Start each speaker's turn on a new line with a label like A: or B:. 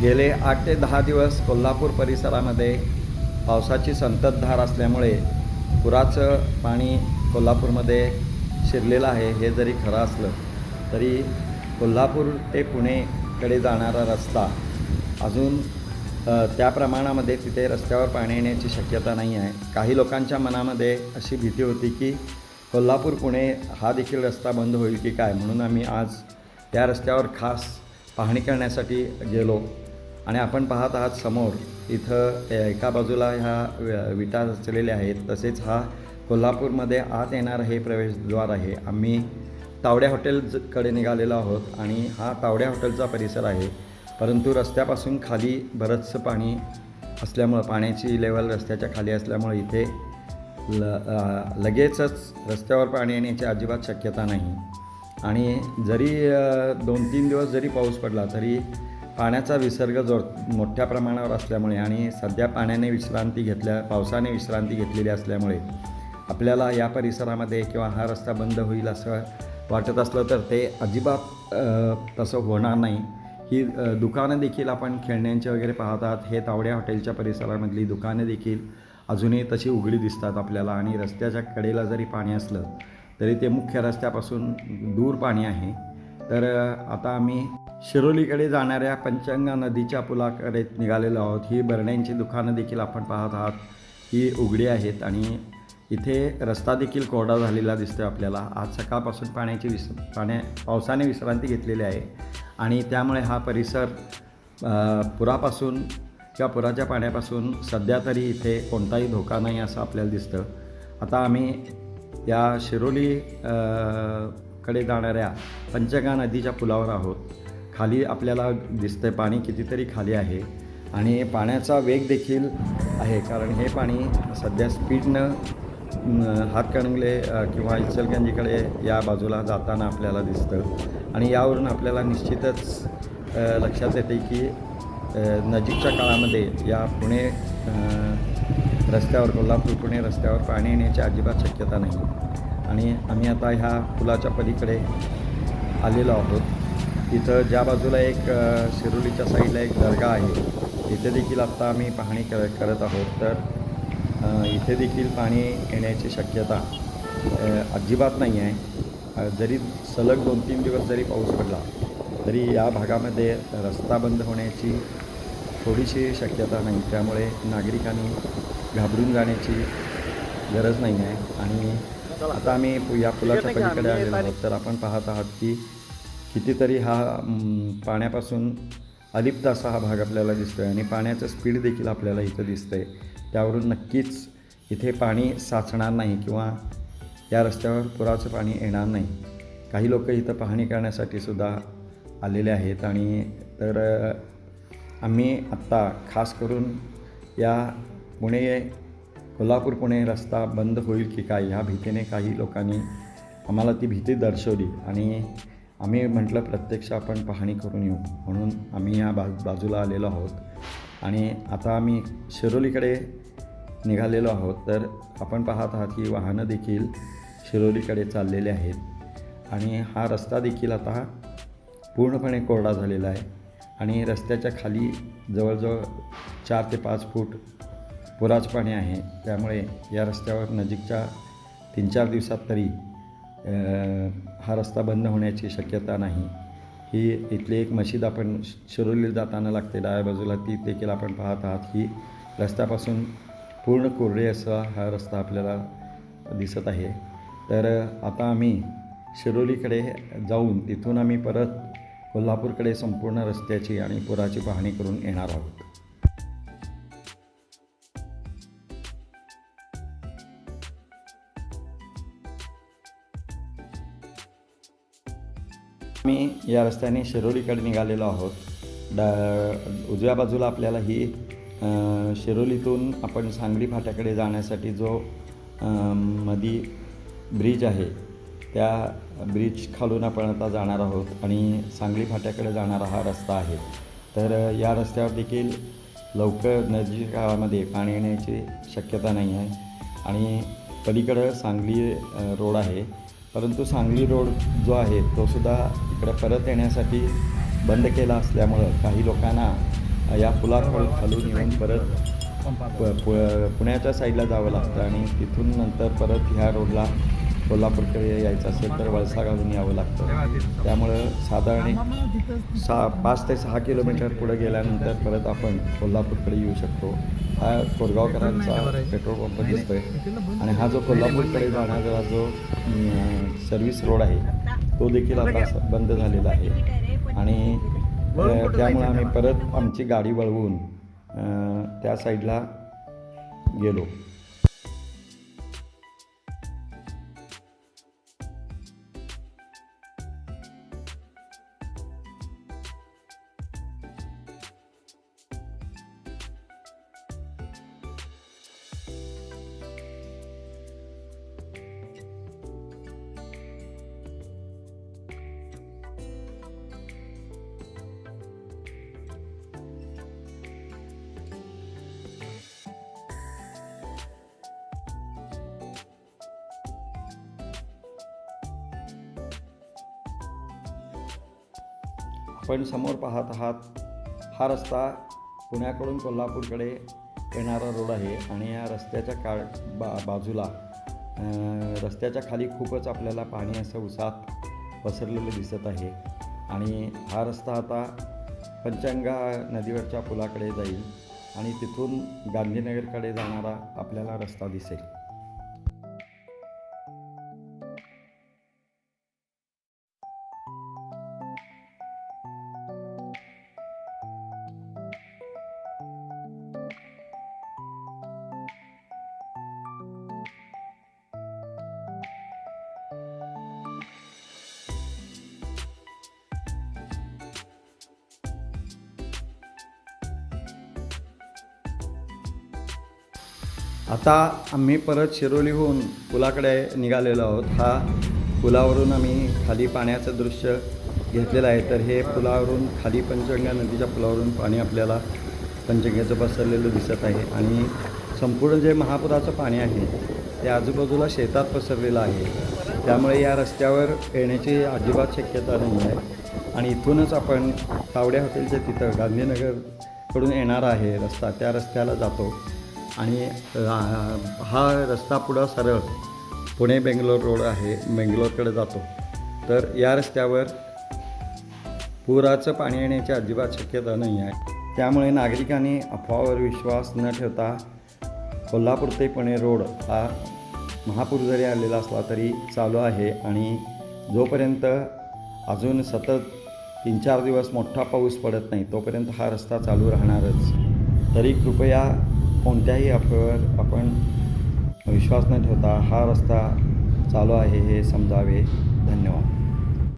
A: गेले आठ ते दहा दिवस कोल्हापूर परिसरामध्ये पावसाची संततधार असल्यामुळे पुराचं पाणी कोल्हापूरमध्ये शिरलेलं आहे हे जरी खरं असलं तरी कोल्हापूर ते पुणेकडे जाणारा रस्ता अजून त्या प्रमाणामध्ये तिथे रस्त्यावर पाणी येण्याची शक्यता नाही आहे. काही लोकांच्या मनामध्ये अशी भीती होती की कोल्हापूर पुणे हा देखील रस्ता बंद होईल की काय? म्हणून आम्ही आज त्या रस्त्यावर खास पाहणी करण्यासाठी गेलो. आणि आपण पाहत आहात समोर इथं एका बाजूला ह्या वि- विटा रचलेल्या आहेत. तसेच हा कोल्हापूरमध्ये आत येणार हे प्रवेशद्वार आहे. आम्ही तावड्या हॉटेलकडे निघालेलो आहोत आणि हा तावड्या हॉटेलचा परिसर आहे. परंतु रस्त्यापासून खाली बरंचसं पाणी असल्यामुळं पाण्याची लेवल रस्त्याच्या खाली असल्यामुळे इथे ल लगेचच रस्त्यावर पाणी येण्याची अजिबात शक्यता नाही. आणि जरी दोन तीन दिवस जरी पाऊस पडला तरी पाण्याचा विसर्ग जो मोठ्या प्रमाणावर असल्यामुळे आणि सध्या पाण्याने विश्रांती घेतल्या पावसाने विश्रांती घेतलेली असल्यामुळे आपल्याला या परिसरामध्ये किंवा हा रस्ता बंद होईल असं वाटत असलं तर ते अजिबात तसं होणार नाही. ही दुकानं देखील आपण खेळण्यांचे वगैरे पाहतात. हे तावड्या हॉटेलच्या परिसरामधली दुकानं देखील अजूनही तशी उघडी दिसतात आपल्याला आणि रस्त्याच्या कडेला जरी पाणी असलं तरी ते मुख्य रस्त्यापासून दूर पाणी आहे. तर आता आम्ही शिरोलीकडे जाणाऱ्या पंचगंगा नदीच्या पुलाकडे निघालेलो आहोत. ही बरण्यांची दुकानं देखील आपण पाहत आहात. ही उघडी आहेत आणि इथे रस्ता देखील कोरडा झालेला दिसतो आपल्याला. आज सकाळपासून पाण्याची विस पाण्या पावसाने विश्रांती घेतलेली आहे आणि त्यामुळे हा परिसर पुरापासून किंवा पुराच्या पाण्यापासून सध्या तरी इथे कोणताही धोका नाही असं आपल्याला दिसतं आता आम्ही या शिरोली कडे जाणाऱ्या पंचगा नदीच्या पुलावर आहोत. खाली आपल्याला दिसतंय पाणी कितीतरी खाली आहे आणि पाण्याचा वेग देखील आहे कारण हे पाणी सध्या स्पीडनं हातकणंगले किंवा इचलगंजीकडे या बाजूला जाताना आपल्याला दिसतं. आणि यावरून आपल्याला निश्चितच लक्षात येते की नजीकच्या काळामध्ये या पुणे रस्त्यावर कोल्हापूर पुणे रस्त्यावर पाणी येण्याची अजिबात शक्यता नाही. आणि आम्ही आता ह्या पुलाच्या पलीकडे आलेलो आहोत. इथं ज्या बाजूला एक शिरोलीच्या साईडला एक दर्गा आहे तिथे देखील आत्ता आम्ही पाहणी कर करत आहोत. तर इथे देखील पाणी येण्याची शक्यता अजिबात नाही आहे. जरी सलग दोन तीन दिवस जरी पाऊस पडला तरी या भागामध्ये रस्ता बंद होण्याची थोडीशी शक्यता नाही. त्यामुळे नागरिकांनी घाबरून जाण्याची गरज नाही आहे. आणि आता आम्ही पु- या पुलाच्या पलीकडे आलेलो आहोत. तर आपण पाहत आहात की कितीतरी हा पाण्यापासून अलिप्त असा हा भाग आपल्याला दिसतो आहे आणि पाण्याचं स्पीड देखील आपल्याला इथं दिसतं आहे त्यावरून नक्कीच इथे पाणी साचणार नाही किंवा या रस्त्यावर पुराचं पाणी येणार नाही. काही लोक इथं पाहणी करण्यासाठी सुद्धा आलेले आहेत आणि तर आम्ही आत्ता खास करून या पुणे कोल्हापूर पुणे रस्ता बंद होईल की काय ह्या भीतीने काही लोकांनी आम्हाला ती भीती दर्शवली आणि आम्ही म्हटलं प्रत्यक्ष आपण पाहणी करून येऊ. म्हणून आम्ही या बा बाजूला आलेलो आहोत. आणि आता आम्ही शिरोलीकडे निघालेलो आहोत. तर आपण पाहत आहात की वाहनं देखील शिरोलीकडे चाललेले आहेत. आणि हा रस्ता देखील आता पूर्णपणे कोरडा झालेला आहे. आणि रस्त्याच्या खाली जवळजवळ चार ते पाच फूट पुराचं पाणी आहे. त्यामुळे या रस्त्यावर नजीकच्या तीन चार दिवसात तरी हा रस्ता बंद होण्याची शक्यता नाही. ही इथली एक मशीद आपण शिरोलीला जाताना लागते. डाव्या बाजूला ती देखील आपण पाहत आहात ही रस्त्यापासून पूर्ण कोरडे असा हा रस्ता आपल्याला दिसत आहे. तर आता आम्ही शिरोलीकडे जाऊन तिथून आम्ही परत कोल्हापूरकडे संपूर्ण रस्त्याची आणि पुराची पाहणी करून येणार आहोत. आम्ही या रस्त्याने शिरोलीकडे निघालेलो आहोत. डा उजव्या बाजूला आपल्याला ही शिरोलीतून आपण सांगली फाट्याकडे जाण्यासाठी जो मधी ब्रिज आहे त्या ब्रिज खालून आपण आता जाणार आहोत आणि सांगली फाट्याकडे जाणारा हा रस्ता आहे. तर या रस्त्यावर देखील लवकर नजीक काळामध्ये पाणी येण्याची शक्यता नाही आहे. आणि पलीकडं सांगली रोड आहे. परंतु सांगली रोड जो आहे तो सुद्धा इकडं परत येण्यासाठी बंद केला असल्यामुळं काही लोकांना या पुलाखाली खालून येऊन परत प प- पुण्याच्या साईडला जावं लागतं आणि तिथून नंतर परत ह्या रोडला कोल्हापूरकडे यायचं असेल तर वळसा घालून यावं लागतं. त्यामुळं साधारण सहा पाच ते सहा किलोमीटर पुढे गेल्यानंतर परत आपण कोल्हापूरकडे येऊ शकतो. हा कोरगावकरांचा पेट्रोल पंप दिसतोय. आणि हा जो कोल्हापूरकडे जाणारा जो सर्व्हिस रोड आहे तो देखील आता बंद झालेला आहे. आणि त्यामुळे आम्ही परत आमची गाडी वळवून त्या साईडला गेलो. आपण समोर पाहत आहात हा रस्ता पुण्याकडून कोल्हापूरकडे येणारा रोड आहे आणि या रस्त्याच्या काळ बा बाजूला रस्त्याच्या खाली खूपच आपल्याला पाणी असं उसात पसरलेलं दिसत आहे आणि हा रस्ता आता पंचंगा नदीवरच्या पुलाकडे जाईल आणि तिथून गांधीनगरकडे जाणारा आपल्याला रस्ता दिसेल. आता आम्ही परत शिरोलीहून पुलाकडे निघालेलो आहोत. हा पुलावरून आम्ही खाली पाण्याचं दृश्य घेतलेलं आहे. तर हे पुलावरून खाली पंचगंगा नदीच्या पुलावरून पाणी आपल्याला पंचगंगेचं पसरलेलं दिसत आहे. आणि संपूर्ण जे महापुराचं पाणी आहे ते आजूबाजूला शेतात पसरलेलं आहे. त्यामुळे या रस्त्यावर येण्याची अजिबात शक्यता नाही आहे. आणि इथूनच आपण तावड्या हॉटेलच्या तिथं गांधीनगरकडून येणार आहे रस्ता. त्या रस्त्याला जातो. आणि हा रस्ता पुढं सरळ पुणे बेंगलोर रोड आहे बेंगलोरकडे जातो. तर या रस्त्यावर पुराचं पाणी येण्याची अजिबात शक्यता नाही आहे. त्यामुळे नागरिकांनी अफवावर विश्वास न ठेवता कोल्हापूर ते पुणे रोड हा महापूर जरी आलेला असला तरी चालू आहे आणि जोपर्यंत अजून सतत तीन चार दिवस मोठा पाऊस पडत नाही तोपर्यंत हा रस्ता चालू राहणारच. तरी कृपया कोणत्याही अफवेवर आपण विश्वास न ठेवता हा रस्ता चालू आहे हे समजावे. धन्यवाद.